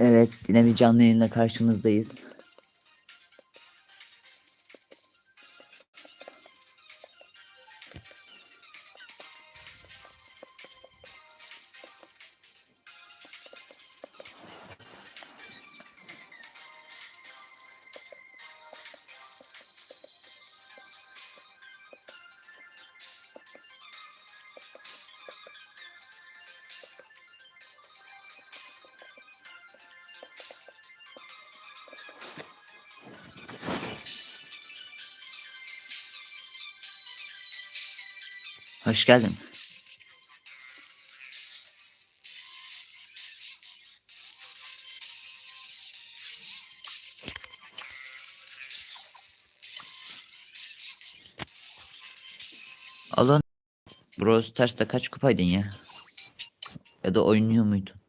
Evet, yine bir canlı yayınla karşınızdayız. Hoş geldin. Alon Bros Stars'ta kaç kupaydın ya? Ya da oynuyor muydun?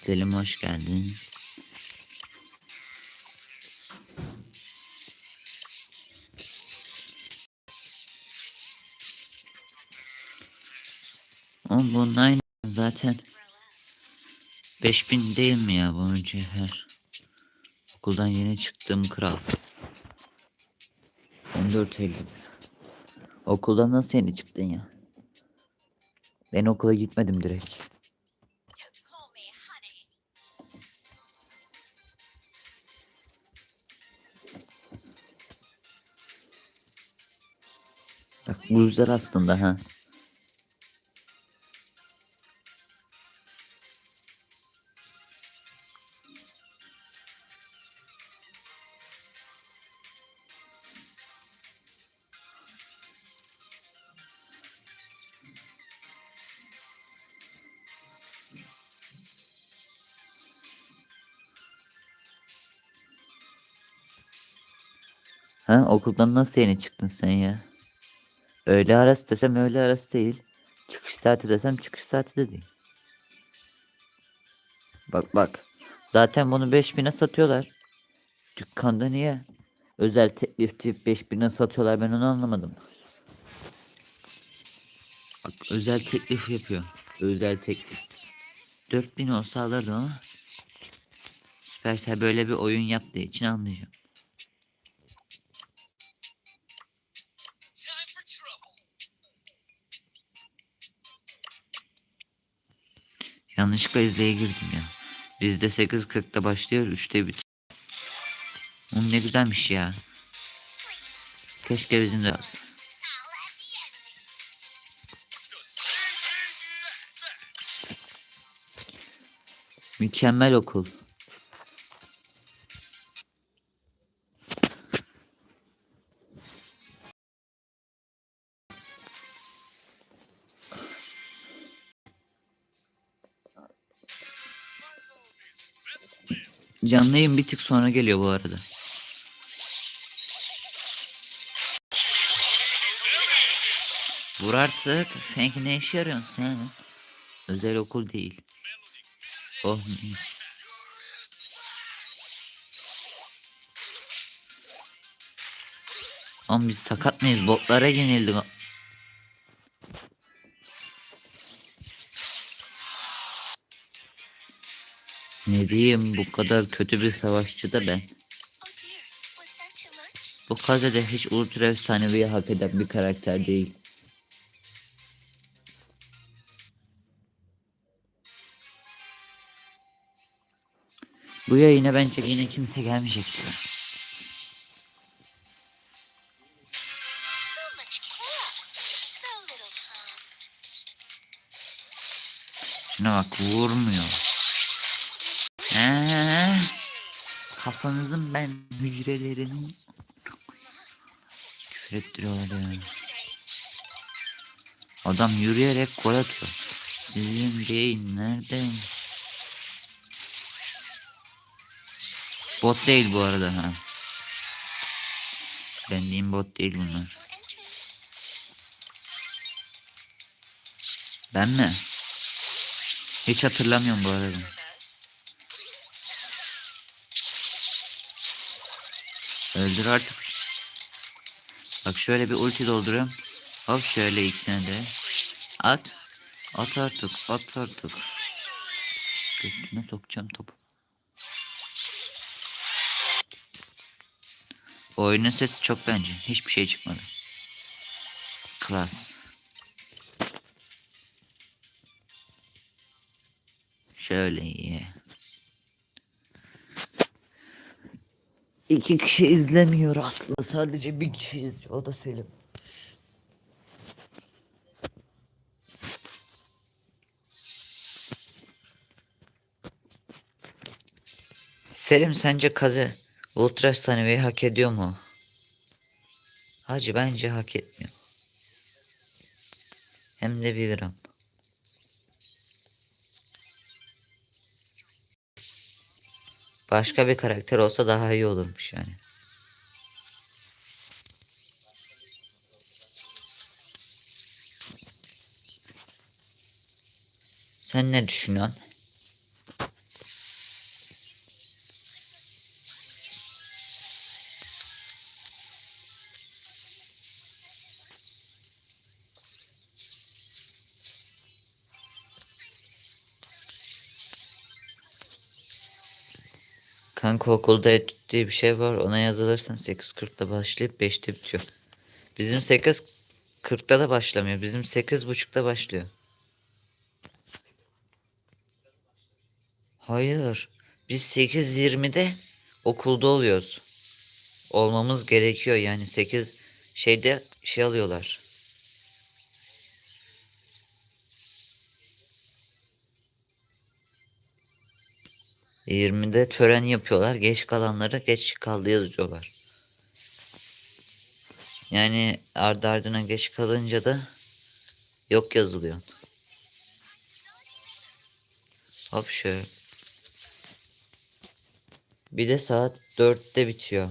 Selim hoş geldin. Oğlum bunun aynı zaten 5000 değil mi ya bu mücevher? Okuldan yeni çıktığım kral. 14.50 Okuldan nasıl yeni çıktın ya? Ben okula gitmedim direkt. Bak bu güzel aslında ha. Ha okuldan nasıl yeni çıktın sen ya? Öğle arası desem öğle arası değil. Çıkış saati desem çıkış saati de değil. Bak bak. Zaten bunu 5000'e satıyorlar. Dükkanda niye? Özel teklif deyip 5000'e satıyorlar ben onu anlamadım. Bak özel teklif yapıyor. Özel teklif. 4000 olsa alırdım ama. Süpersel böyle bir oyun yaptığı için almayacağım. Yanlışlıkla izleye girdim ya. Bizde 8.40'da başlıyor, 3'te bitiyor. Oğlum ne güzelmiş ya. Keşke bizim de olsa. Mükemmel okul. Canlı yayın bir tık sonra geliyor bu arada. Vur artık. Sanki ne işe yarıyorsun sen? Özel okul değil. Oh mis. Oğlum biz sakat mıyız? Botlara yenildik. ne diyeyim bu kadar kötü bir savaşçı da ben. Bu kazede hiç ultra efsaneviye hak eden bir karakter değil. Bu yayına bence yine kimse gelmeyecekti. Şuna bak vurmuyor. Kafanızın ben hücrelerini küfür ettiriyorlar. Adam yürüyerek gol atıyor. Sizin beyin nerede? Bot değil bu arada ha. Ben bot değil bunlar. Ben mi? Hiç hatırlamıyorum bu arada. Öldür artık. Bak şöyle bir ulti dolduruyorum. Hop şöyle ikisine de. At. At artık. At artık. Götüne sokacağım topu. Oyunun sesi çok bence. Hiçbir şey çıkmadı. Klas. Şöyle iyi. İki kişi izlemiyor aslında. Sadece bir kişi izliyor. O da Selim. Selim sence Kaze Ultra Efsanevi hak ediyor mu? Hacı bence hak etmiyor. Hem de bir gram. Başka bir karakter olsa daha iyi olurmuş yani. Sen ne düşünüyorsun? Kanka okulda etüt diye bir şey var. Ona yazılırsan 8.40'da başlayıp 5'te bitiyor. Bizim 8.40'da da başlamıyor. Bizim 8.30'da başlıyor. Hayır. Biz 8.20'de okulda oluyoruz. Olmamız gerekiyor yani 8 şeyde şey alıyorlar. Yirmide tören yapıyorlar. Geç kalanlara geç kaldı yazıyorlar. Yani ardı ardına geç kalınca da yok yazılıyor. Hop şöyle. Bir de saat 4'te bitiyor.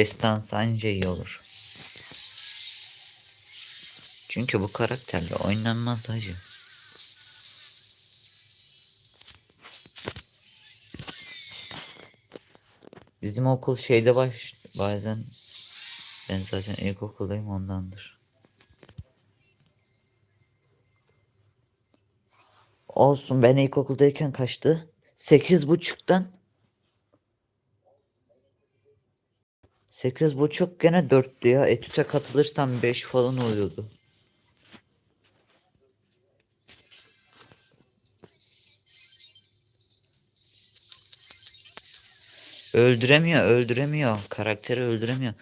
Destans anca iyi olur. Çünkü bu karakterle oynanmaz hacı. Bizim okul şeyde baş bazen ben zaten ilkokuldayım ondandır. Olsun ben ilkokuldayken kaçtı? Sekiz buçuktan Sekiz buçuk gene dörttü ya. Etüte katılırsam beş falan oluyordu. Öldüremiyor, öldüremiyor. Karakteri öldüremiyor.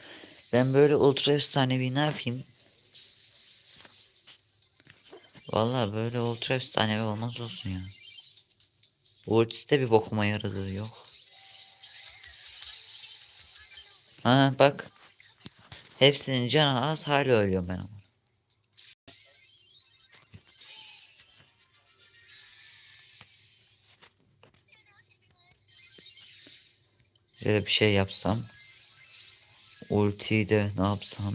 Ben böyle ultra efsanevi ne yapayım? Vallahi böyle ultra efsanevi olmaz olsun ya. Ultisi de bir bokuma yaradığı yok. Ha bak. Hepsinin canı az hala ölüyorum ben ama. Şöyle bir şey yapsam. Ultiyi de ne yapsam.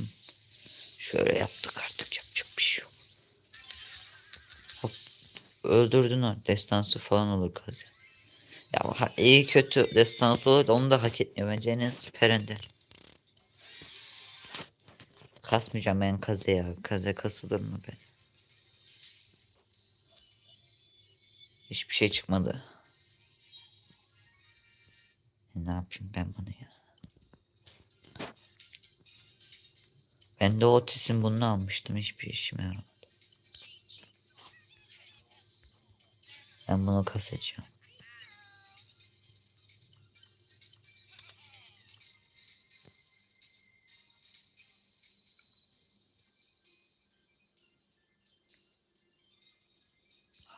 Şöyle yaptık artık yapacak bir şey yok. Hop. Öldürdün o. Destansı falan olur kaz. Ya iyi kötü destansı olur da onu da hak etmiyor bence. En süper ender. Kasmayacağım ben kaze ya. Kaze kasılır mı be? Hiçbir şey çıkmadı. E, ne yapayım ben bunu ya? Ben de Otis'in bunu almıştım. Hiçbir işime yaramadı. Ben bunu kasacağım.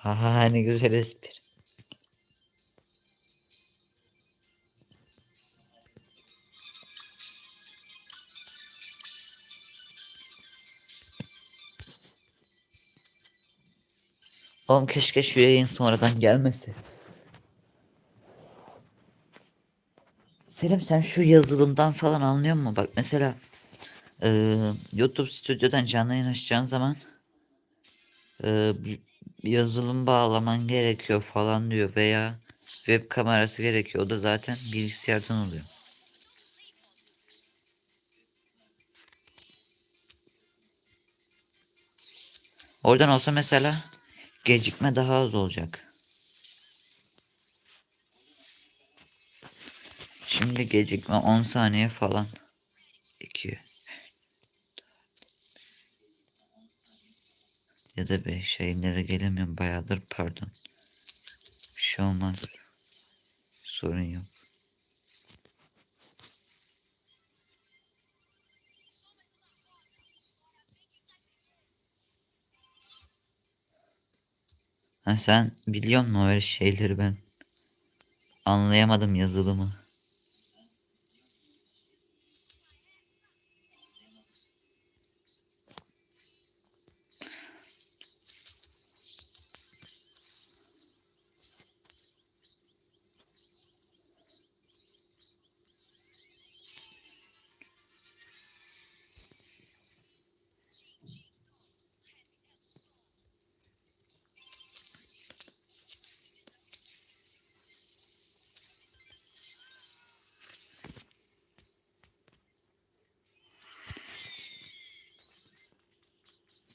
Ha ne güzel espri. Oğlum keşke şu yayın sonradan gelmese. Selim sen şu yazılımdan falan anlıyor musun? Bak mesela eee, YouTube stüdyodan canlı yayın açacağın zaman bir yazılım bağlaman gerekiyor falan diyor veya web kamerası gerekiyor. O da zaten bilgisayardan oluyor. Oradan olsa mesela gecikme daha az olacak. Şimdi gecikme 10 saniye falan. Ya da 5 yayınlara gelemiyorum bayağıdır pardon. Bir şey olmaz. Sorun yok. Ha sen biliyor musun öyle şeyleri ben anlayamadım yazılımı.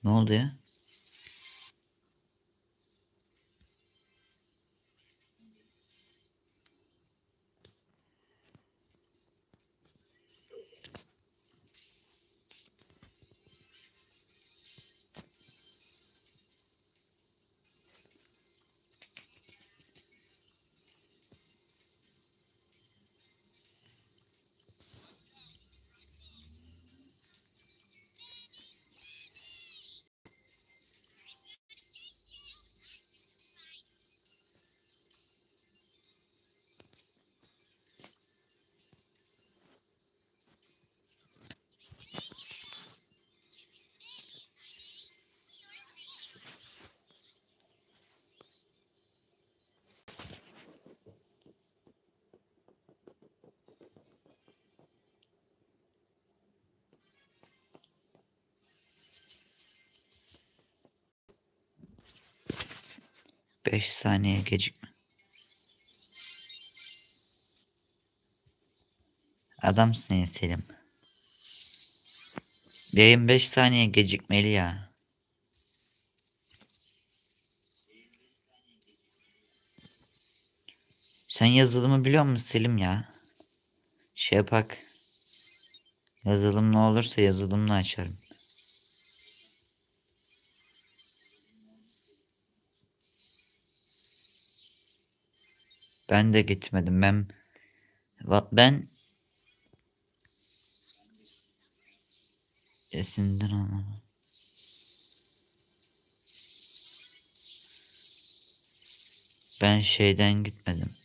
Ne oldu ya? Beş saniye gecikme. Adamsın ya Selim. Yayın 5 saniye gecikmeli ya. Sen yazılımı biliyor musun Selim ya? Şey yapak. Yazılım ne olursa yazılımla açarım. Ben de gitmedim. Ben ben Esinden anlamadım. Ben şeyden gitmedim.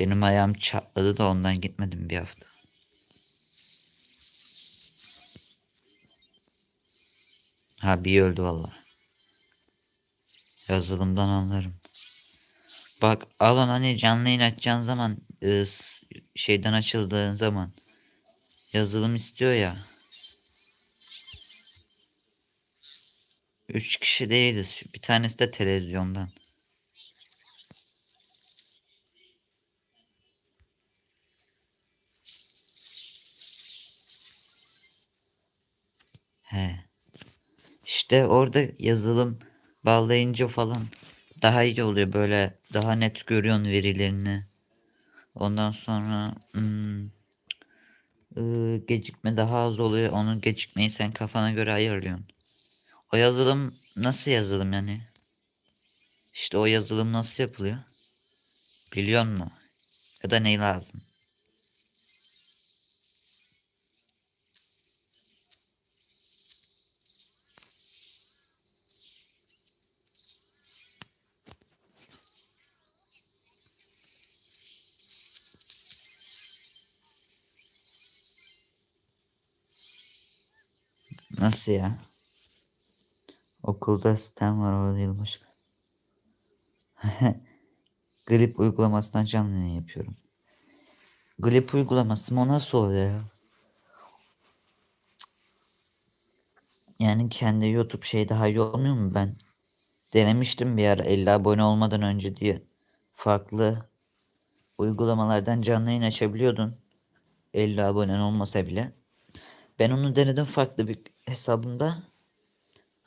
Benim ayağım çatladı da ondan gitmedim bir hafta. Ha bir öldü valla. Yazılımdan anlarım. Bak alın hani canlı yayın açacağın zaman s- şeyden açıldığın zaman yazılım istiyor ya. Üç kişi değiliz. Bir tanesi de televizyondan. He. İşte orada yazılım bağlayınca falan Daha iyi oluyor böyle daha net görüyorsun verilerini. Ondan sonra hmm, ıı, gecikme daha az oluyor. Onu gecikmeyi sen kafana göre ayarlıyorsun. O yazılım nasıl yazılım yani? İşte o yazılım nasıl yapılıyor? Biliyor musun? Ya da ne lazım? Nasıl ya? Okulda sistem var orada yılbaşı. Grip uygulamasından canlı yayın yapıyorum. Grip uygulaması mı o nasıl oluyor ya? Yani kendi YouTube şey daha iyi olmuyor mu ben? Denemiştim bir ara 50 abone olmadan önce diye farklı uygulamalardan canlı yayın açabiliyordun. 50 abonen olmasa bile. Ben onu denedim farklı bir hesabımda.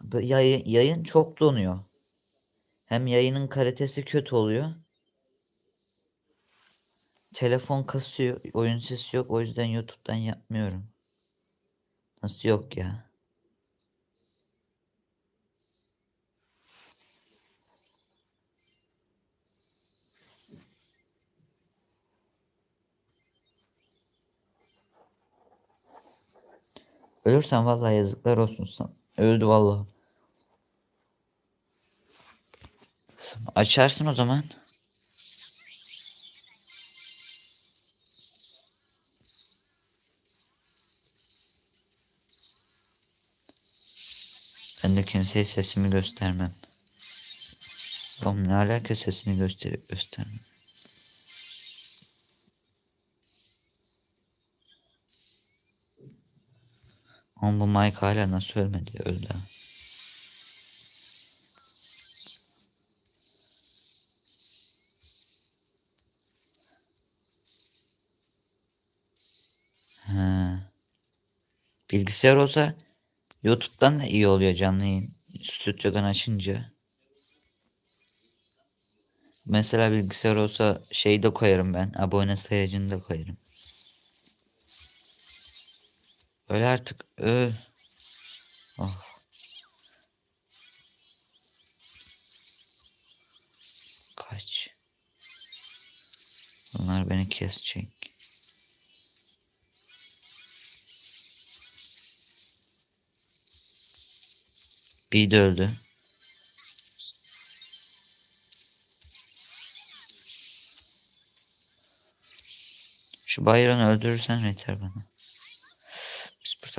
Böyle Yayın, yayın çok donuyor. Hem yayının kalitesi kötü oluyor. Telefon kasıyor. Oyun sesi yok. O yüzden YouTube'dan yapmıyorum. Nasıl yok ya? Ölürsen vallahi yazıklar olsun sana. Öldü vallahi. Açarsın o zaman. Ben de kimseye sesimi göstermem. Oğlum ne alaka sesini gösterip göstermem. Oğlum bu Mike hala nasıl ölmedi öldü. ha. Bilgisayar olsa YouTube'dan da iyi oluyor canlı yayın. Stüdyodan açınca. Mesela bilgisayar olsa şey de koyarım ben. Abone sayacını da koyarım. Öyle artık. Ö. Oh. Kaç. Bunlar beni kesecek. Bir de öldü. Şu bayranı öldürürsen yeter bana.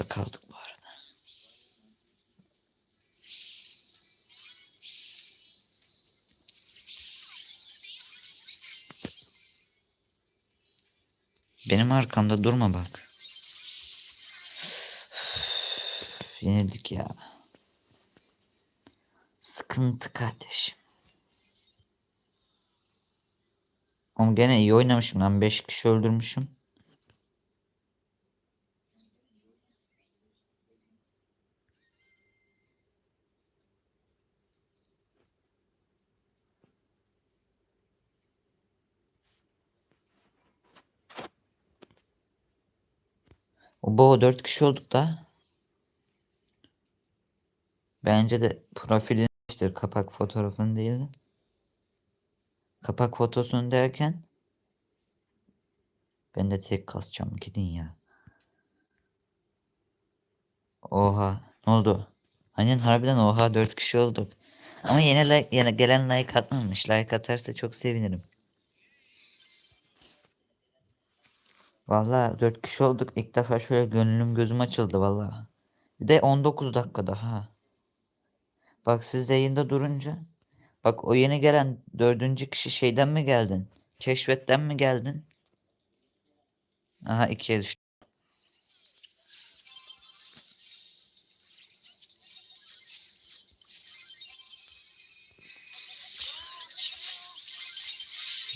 Burada kaldık bu arada. Benim arkamda durma bak. Yenildik ya. Sıkıntı kardeşim. Oğlum gene iyi oynamışım lan. 5 kişi öldürmüşüm. O bu 4 kişi olduk da. Bence de profilini işte kapak fotoğrafını değil de. Kapak fotosunu derken ben de tek kasacağım gidin ya. Oha ne oldu? Aynen harbiden oha 4 kişi olduk. Ama yine like, yine gelen like atmamış. Like atarsa çok sevinirim. Vallahi 4 kişi olduk. İlk defa şöyle gönlüm gözüm açıldı vallahi. Bir de 19 dakika daha. Bak siz yayında durunca. Bak o yeni gelen dördüncü kişi şeyden mi geldin? Keşfetten mi geldin? Aha ikiye düştü.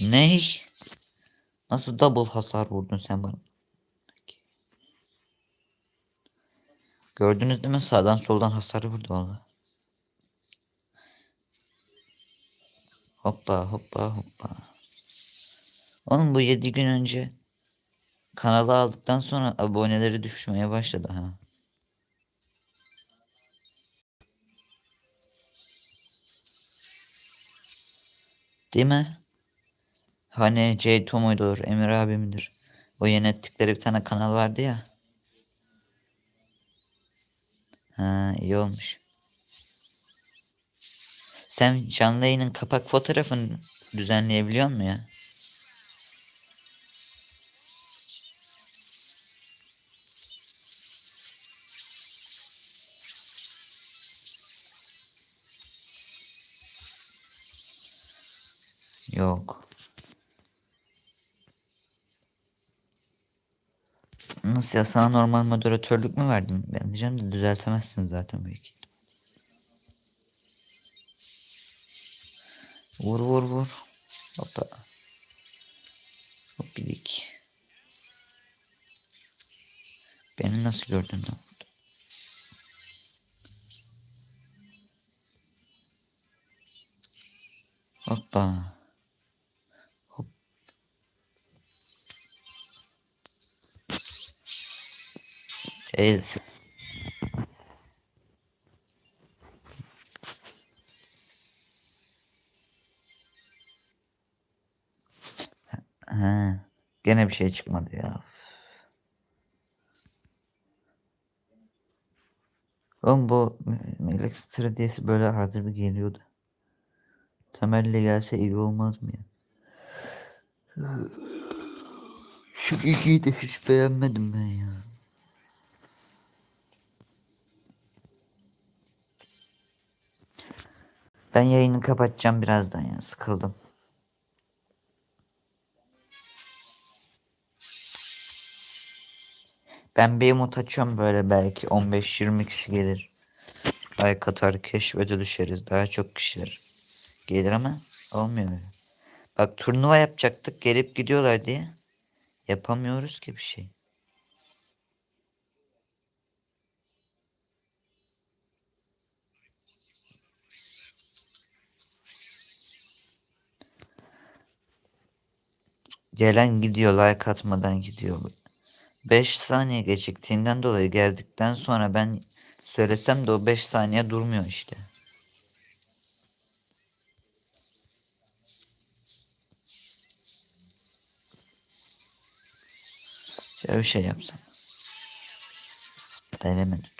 Ney? Nasıl double hasar vurdun sen bana? Gördünüz değil mi? Sağdan soldan hasar vurdu valla. Hoppa hoppa hoppa. Oğlum bu 7 gün önce kanalı aldıktan sonra aboneleri düşmeye başladı ha. Değil mi? Hani C Tomo'dur, Emir abi? O yönettikleri bir tane kanal vardı ya. Ha iyi olmuş. Sen canlı yayının kapak fotoğrafını düzenleyebiliyor musun ya? Yok. Nasıl ya sana normal moderatörlük mü verdim? Ben diyeceğim de düzeltemezsin zaten belki. Vur vur vur. Hoppa. Hop bidik. Beni nasıl gördün lan? Hoppa. Evet. Ha, gene bir şey çıkmadı ya. Oğlum bu Me- Melek Stradiyesi böyle arada bir geliyordu. Temelli gelse iyi olmaz mı ya? Şu ikiyi de hiç beğenmedim ben ya. Ben yayını kapatacağım birazdan ya. Sıkıldım. Ben bir umut açıyorum böyle belki 15-20 kişi gelir. Like atar keşfete düşeriz. Daha çok kişiler gelir ama olmuyor. Bak turnuva yapacaktık gelip gidiyorlar diye. Yapamıyoruz ki bir şey. Gelen gidiyor like atmadan gidiyor. 5 saniye geciktiğinden dolayı geldikten sonra ben söylesem de o 5 saniye durmuyor işte. Şöyle bir şey yapsam. Denemedi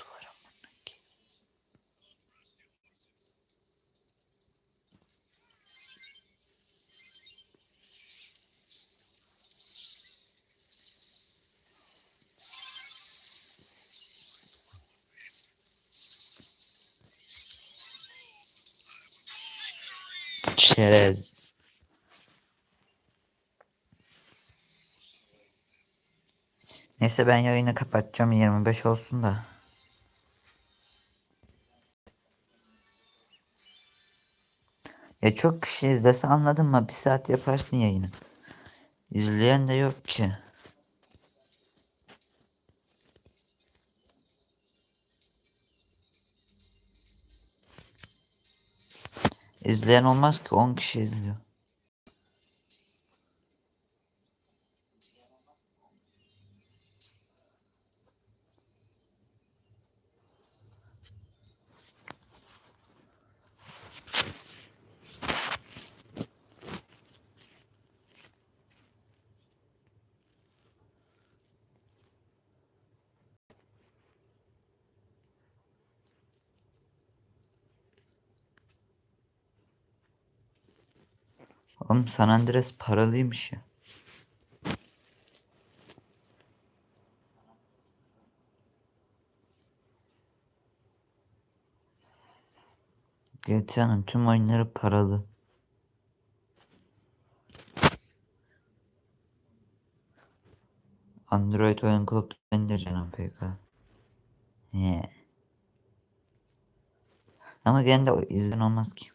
Çerez. Neyse ben yayını kapatacağım 25 olsun da. Ya çok kişi izlese anladın mı? Bir saat yaparsın yayını. İzleyen de yok ki. İzleyen olmaz ki 10 kişi izliyor. Oğlum San Andreas paralıymış ya. GTA'nın tüm oyunları paralı. Android oyun kulüpten indireceksin APK. He. Ama gene de izlen olmaz ki.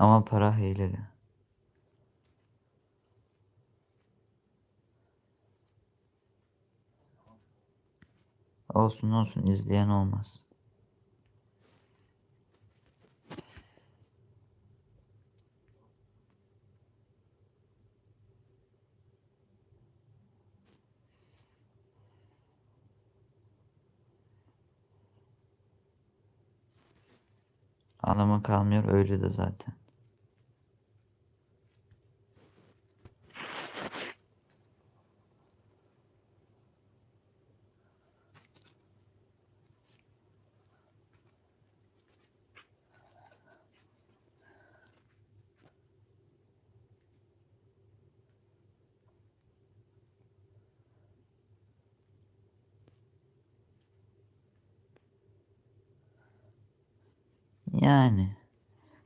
Ama para hileli. Olsun olsun izleyen olmaz. Anlamı kalmıyor öyle de zaten. Yani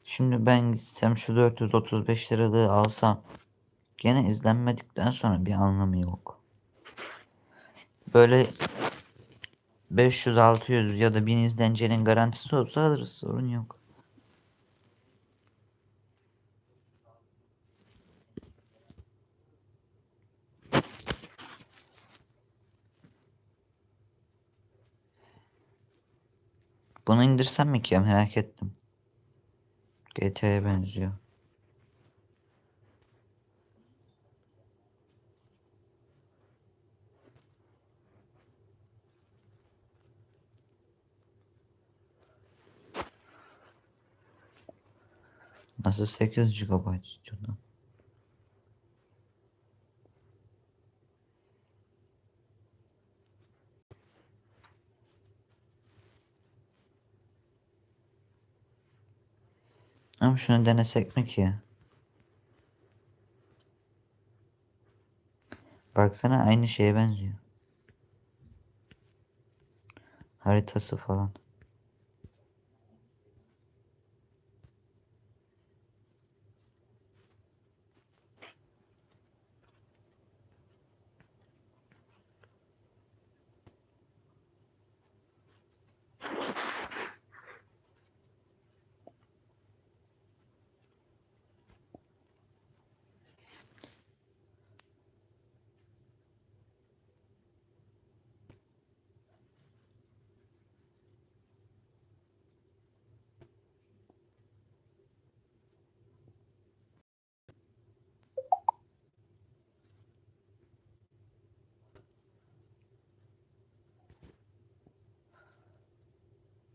şimdi ben gitsem şu 435 liralığı alsam gene izlenmedikten sonra bir anlamı yok. Böyle 500 600 ya da 1000 izlencenin garantisi olsa alırız sorun yok. Bunu indirsem mi ki ya merak ettim. GTA'ya benziyor. Nasıl 8 GB istiyor Ama şunu denesek mi ki? Baksana aynı şeye benziyor. Haritası falan.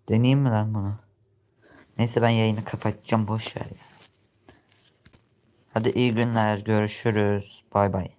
Deneyeyim mi lan bunu? Neyse ben yayını kapatacağım boş ver ya. Hadi iyi günler görüşürüz. Bay bay.